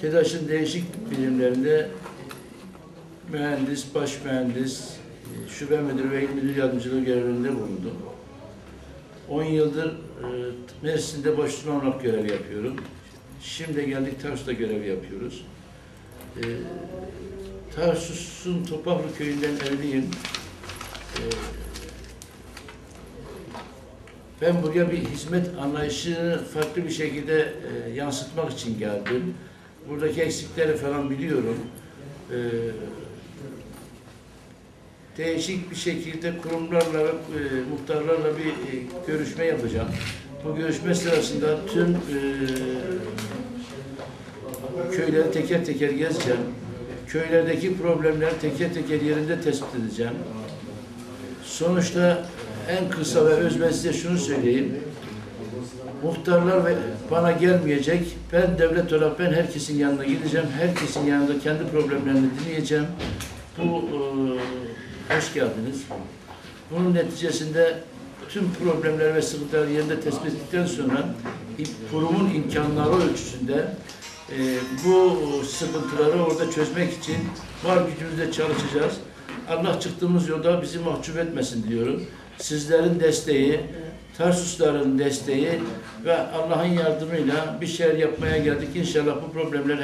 TEDAŞ'ın değişik birimlerinde mühendis, baş mühendis, e, şube müdürü ve il müdür yardımcılığı görevlerinde bulundum. 10 yıldır e, Mersin'de başlama olarak görev yapıyorum. Şimdi geldik Tarsus'ta görev yapıyoruz. E, Tarsus'un Topaklı köyünden evliyim. E, ben buraya bir hizmet anlayışını farklı bir şekilde yansıtmak için geldim. Buradaki eksikleri falan biliyorum. E, değişik bir şekilde kurumlarla ve muhtarlarla bir e, görüşme yapacağım. Bu görüşme sırasında tüm e, köyleri teker teker gezeceğim. Köylerdeki problemleri teker teker yerinde tespit edeceğim. Sonuçta en kısa ve öz ben size şunu söyleyeyim. Muhtarlar ve bana gelmeyecek. Ben devlet olarak ben herkesin yanına gideceğim. Herkesin yanında kendi problemlerini dinleyeceğim. Bu e, hoş geldiniz. Bunun neticesinde tüm problemler ve sıkıntıları yerinde tespit ettikten sonra kurumun imkanları ölçüsünde e, bu sıkıntıları orada çözmek için var gücümüzle çalışacağız. Allah çıktığımız yolda bizi mahcup etmesin diyorum. Sizlerin desteği, Tarsusların desteği ve Allah'ın yardımıyla bir şeyler yapmaya geldik. İnşallah bu problemler